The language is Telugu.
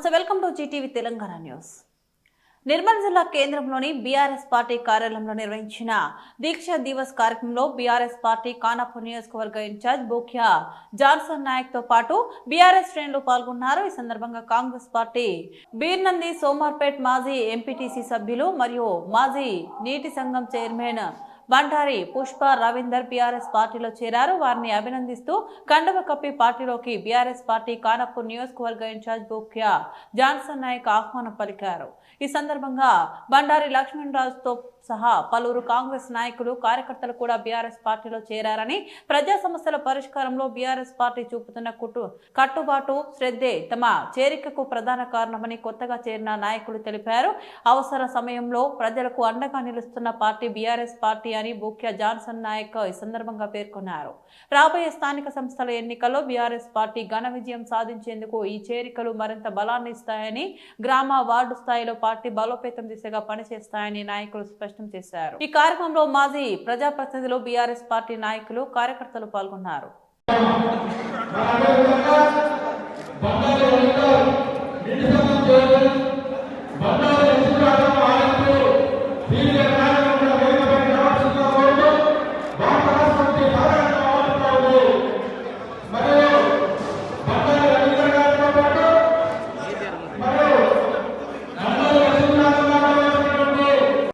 నమస్తే welcome to Zee TV Telangana news. Nirmal జిల్లా కేంద్రంలోని బీఆర్ఎస్ పార్టీ కార్యాలయంలో నిర్వహించిన దీక్ష దివస్ కార్యక్రమంలో బీఆర్ఎస్ పార్టీ కానాపూర్ నియోజకవర్గ ఇన్ఛార్జ్ బోఖ్యా జాన్సన్ నాయక్తో పాటు బీఆర్ఎస్ శ్రేణులు పాల్గొన్నారు. ఈ సందర్భంగా కాంగ్రెస్ పార్టీ బీర్నంది సోమార్పేట్ మాజీ ఎంపీటీసీ సభ్యులు మరియు మాజీ నీటి సంఘం చైర్మన్ బండారి పుష్ప రవీందర్ బీఆర్ఎస్ పార్టీలో చేరారు. వారిని అభినందిస్తూ కండవ కప్పి పార్టీలోకి బీఆర్ఎస్ పార్టీ కానపూర్ నియోజకవర్గ ఇన్ఛార్జ్ ముఖ్య జాన్సన్ నాయక్ ఆహ్వానం పలికారు. ఈ సందర్భంగా బండారి లక్ష్మణరాజుతో సహా పలువురు కాంగ్రెస్ నాయకులు కార్యకర్తలు కూడా బీఆర్ఎస్ పార్టీలో చేరారని ప్రజా సమస్యల పరిష్కారంలో బీఆర్ఎస్ పార్టీ చూపుతున్న కుటు కట్టుబాటు శ్రద్ధే తమ చేరికకు ప్రధాన కారణమని కొత్తగా చేరిన నాయకులు తెలిపారు. అవసర సమయంలో ప్రజలకు అండగా నిలుస్తున్న పార్టీ బీఆర్ఎస్ పార్టీ అని బూక్యా జాన్సన్ నాయక్ ఈ సందర్భంగా పేర్కొన్నారు. రాబోయే స్థానిక సంస్థల ఎన్నికల్లో బీఆర్ఎస్ పార్టీ ఘన విజయం సాధించేందుకు ఈ చేరికలు మరింత బలాన్ని ఇస్తాయని గ్రామ వార్డు స్థాయిలో పార్టీ బలోపేతం దిశగా పనిచేస్తాయని నాయకులు స్పష్టం చేశారు. ఈ కార్యక్రమంలో మాజీ ప్రజాప్రతినిధులు బీఆర్ఎస్ పార్టీ నాయకులు కార్యకర్తలు పాల్గొన్నారు.